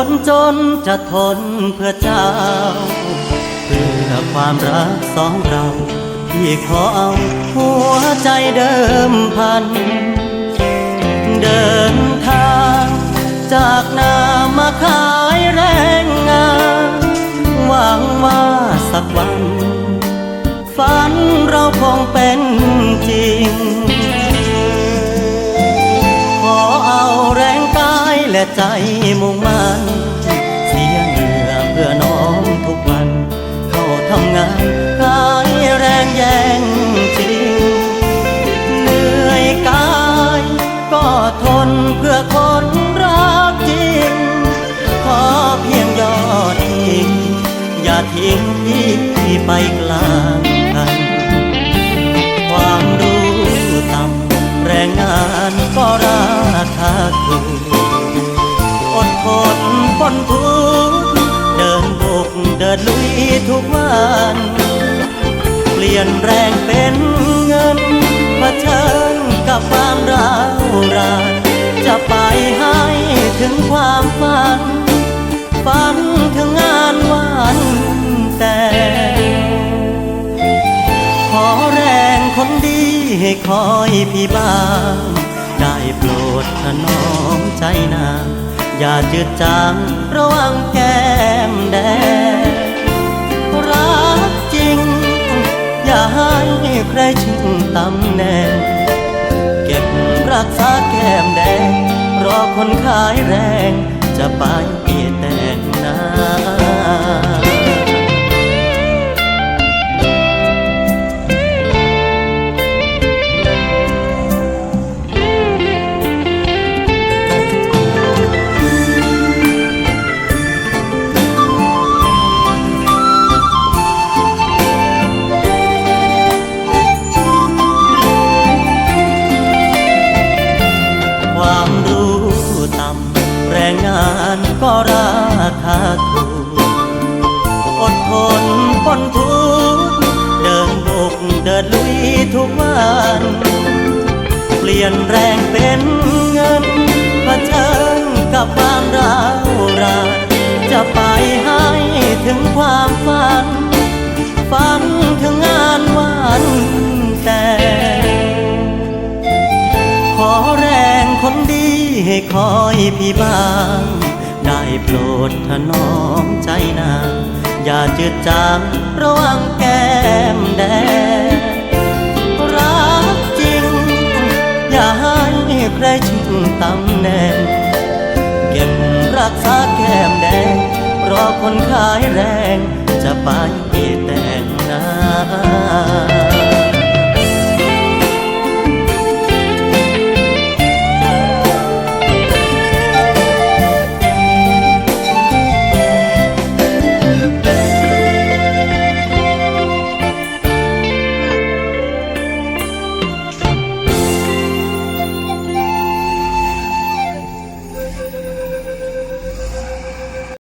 คนจนจะทนเพื่อเจ้า เพื่อความรักสองเรา ที่ขอเอาหัวใจเดิมพัน เดินทางจากนามาขายแรงงานหวังว่าสักวัน ฝันเราคงเป็นจริง ขอเอาแรงกายและใจมุ่งมั่น ไปกลางคัน ความรู้ต่ำแรงงานก็ราคาถูกอดทนปนทุกข์เดินบุกเดินลุยทุกวันเปลี่ยนแรงเป็นเงินเผชิญกับความ ให้คอยพี่บ้าง ได้โปรดถนอมใจนา อย่าจืดจางระวังแก้มแดงรักจริง อย่าให้ใครชิงตำแหน่งเก็บรักษาแก้มแดง รอคนขายแรงจะไปแต่งหน้าควา ก็ราคาถูกอดทนปนทุกเดินบุกเดินลุยทุกวัน เปลี่ยนแรงเป็นเงินเผชิญกับความร้าวรานจะไปให้ถึงความฝัน ฝันถึงงานวันแต่ขอแรงคนดีให้คอยพี่บ้าง โปรดถนอมใจนางอย่าจืดจางระวังแก้มแดงรักจริง อย่าให้ใครชิงตำแหน่งเก็บรักษาแก้มแดง รอคนขายแรงจะไปแต่งหน้า